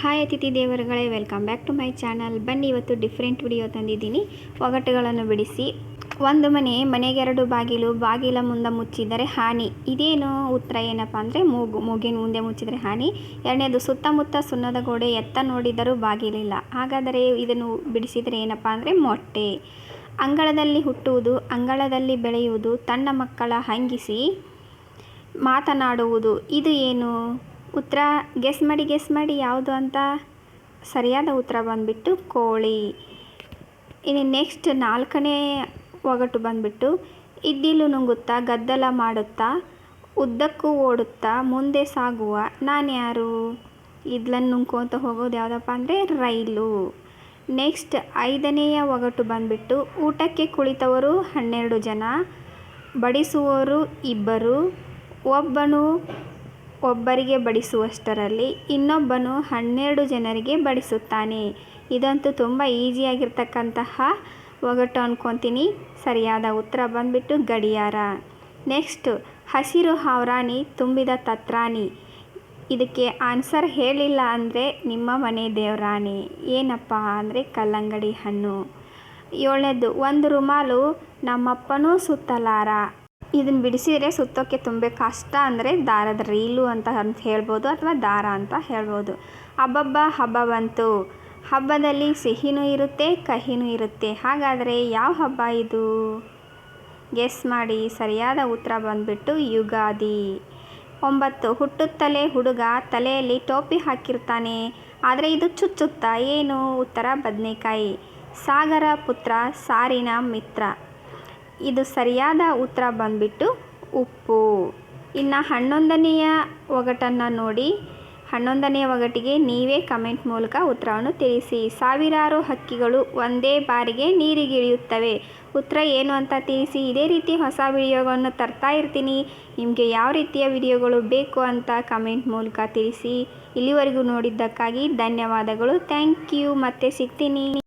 Hi ಅತಿಥಿ ದೇವರುಗಳೇ welcome back to my channel ಬನ್ನಿ, ಇವತ್ತು ಡಿಫ್ರೆಂಟ್ ವಿಡಿಯೋ ತಂದಿದ್ದೀನಿ. ಒಗಟುಗಳನ್ನು ಬಿಡಿಸಿ. ಒಂದು ಮನೆ, ಮನೆಗೆ ಎರಡು ಬಾಗಿಲು, ಬಾಗಿಲ ಮುಂದೆ ಮುಚ್ಚಿದರೆ ಹಾನಿ. ಇದೇನು ಉತ್ತರ ಏನಪ್ಪ ಅಂದರೆ, ಮೂಗು, ಮೂಗಿನ ಮುಂದೆ ಮುಚ್ಚಿದರೆ ಹಾನಿ. ಎರಡನೇದು, ಸುತ್ತಮುತ್ತ ಸುಣ್ಣದ ಗೋಡೆ ಎತ್ತ ನೋಡಿದರೂ ಬಾಗಿಲಿಲ್ಲ. ಹಾಗಾದರೆ ಇದನ್ನು ಬಿಡಿಸಿದರೆ ಏನಪ್ಪ ಅಂದರೆ, ಮೊಟ್ಟೆ. ಅಂಗಳದಲ್ಲಿ ಹುಟ್ಟುವುದು, ಅಂಗಳದಲ್ಲಿ ಬೆಳೆಯುವುದು, ತನ್ನ ಮಕ್ಕಳ ಹಂಗಿಸಿ ಮಾತನಾಡುವುದು, ಇದು ಏನು? ಉತ್ತರ ಗೆಸ್ ಮಾಡಿ ಗೆಸ್ ಮಾಡಿ ಯಾವುದು ಅಂತ ಸರಿಯಾದ ಉತ್ತರ ಬಂದುಬಿಟ್ಟು ಕೋಳಿ. ಇನ್ನು ನೆಕ್ಸ್ಟ್ ನಾಲ್ಕನೇ ಒಗಟು ಬಂದುಬಿಟ್ಟು ಇದ್ದಿಲು ನುಂಗುತ್ತಾ, ಗದ್ದಲ ಮಾಡುತ್ತಾ, ಉದ್ದಕ್ಕೂ ಓಡುತ್ತಾ, ಮುಂದೆ ಸಾಗುವ ನಾನು ಯಾರು? ಇದ್ಲನ್ನು ನುಂಕೋತ ಹೋಗೋದು ಯಾವುದಪ್ಪ ಅಂದರೆ ರೈಲು. ನೆಕ್ಸ್ಟ್ ಐದನೆಯ ಒಗಟು ಬಂದುಬಿಟ್ಟು ಊಟಕ್ಕೆ ಕುಳಿತವರು ಹನ್ನೆರಡು ಜನ, ಬಡಿಸುವವರು ಇಬ್ಬರು, ಒಬ್ಬನು ಒಬ್ಬರಿಗೆ ಬಡಿಸುವಷ್ಟರಲ್ಲಿ ಇನ್ನೊಬ್ಬನು ಹನ್ನೆರಡು ಜನರಿಗೆ ಬಡಿಸುತ್ತಾನೆ. ಇದಂತೂ ತುಂಬ ಈಸಿಯಾಗಿರ್ತಕ್ಕಂತಹ ಒಗಟು ಅಂದ್ಕೊತೀನಿ ಸರಿಯಾದ ಉತ್ತರ ಬಂದ್ಬಿಟ್ಟು ಗಡಿಯಾರ. ನೆಕ್ಸ್ಟ್, ಹಸಿರು ಹಾವ್ರಾಣಿ ತುಂಬಿದ ತತ್ರಾಣಿ. ಇದಕ್ಕೆ ಆನ್ಸರ್ ಹೇಳಿಲ್ಲ ಅಂದರೆ ನಿಮ್ಮ ಮನೆ ದೇವರಾಣಿ. ಏನಪ್ಪ ಅಂದರೆ ಕಲ್ಲಂಗಡಿ ಹಣ್ಣು. ಏಳನೇದು, ಒಂದು ರುಮಾಲು ನಮ್ಮಪ್ಪನೂ ಸುತ್ತಲಾರ. ಇದನ್ನು ಬಿಡಿಸಿದರೆ ಸುತ್ತೋಕ್ಕೆ ತುಂಬ ಕಷ್ಟ ಅಂದರೆ ದಾರದ ರೀಲು ಅಂತ ಅಂತ ಹೇಳ್ಬೋದು ಅಥವಾ ದಾರ ಅಂತ ಹೇಳ್ಬೋದು. ಹಬ್ಬಬ್ಬ ಹಬ್ಬ ಬಂತು. ಹಬ್ಬದಲ್ಲಿ ಸಿಹಿನೂ ಇರುತ್ತೆ, ಕಹಿನೂ ಇರುತ್ತೆ. ಹಾಗಾದರೆ ಯಾವ ಹಬ್ಬ ಇದು? ಗೆಸ್ ಮಾಡಿ ಸರಿಯಾದ ಉತ್ತರ ಬಂದುಬಿಟ್ಟು ಯುಗಾದಿ. ಒಂಬತ್ತು, ಹುಟ್ಟುತ್ತಲೇ ಹುಡುಗ ತಲೆಯಲ್ಲಿ ಟೋಪಿ ಹಾಕಿರ್ತಾನೆ. ಆದರೆ ಇದು ಚುಚ್ಚುತ್ತಾ ಏನು? ಉತ್ತರ ಬದನೆಕಾಯಿ. ಸಾಗರ ಪುತ್ರ ಸಾರಿನ ಮಿತ್ರ. ಇದು ಸರಿಯಾದ ಉತ್ತರ ಬಂದುಬಿಟ್ಟು ಉಪ್ಪು. ಇನ್ನು ಹನ್ನೊಂದನೆಯ ಒಗಟನ್ನು ನೋಡಿ. ಹನ್ನೊಂದನೆಯ ಒಗಟಿಗೆ ನೀವೇ ಕಮೆಂಟ್ ಮೂಲಕ ಉತ್ತರವನ್ನು ತಿಳಿಸಿ. ಸಾವಿರಾರು ಹಕ್ಕಿಗಳು ಒಂದೇ ಬಾರಿಗೆ ನೀರಿಗಿಳಿಯುತ್ತವೆ. ಉತ್ತರ ಏನು ಅಂತ ತಿಳಿಸಿ. ಇದೇ ರೀತಿ ಹೊಸ ವಿಡಿಯೋಗಳನ್ನು ತರ್ತಾ ಇರ್ತೀನಿ. ನಿಮಗೆ ಯಾವ ರೀತಿಯ ವಿಡಿಯೋಗಳು ಬೇಕು ಅಂತ ಕಮೆಂಟ್ ಮೂಲಕ ತಿಳಿಸಿ. ಇಲ್ಲಿವರೆಗೂ ನೋಡಿದ್ದಕ್ಕಾಗಿ ಧನ್ಯವಾದಗಳು. Thank you. ಮತ್ತೆ ಸಿಗ್ತೀನಿ.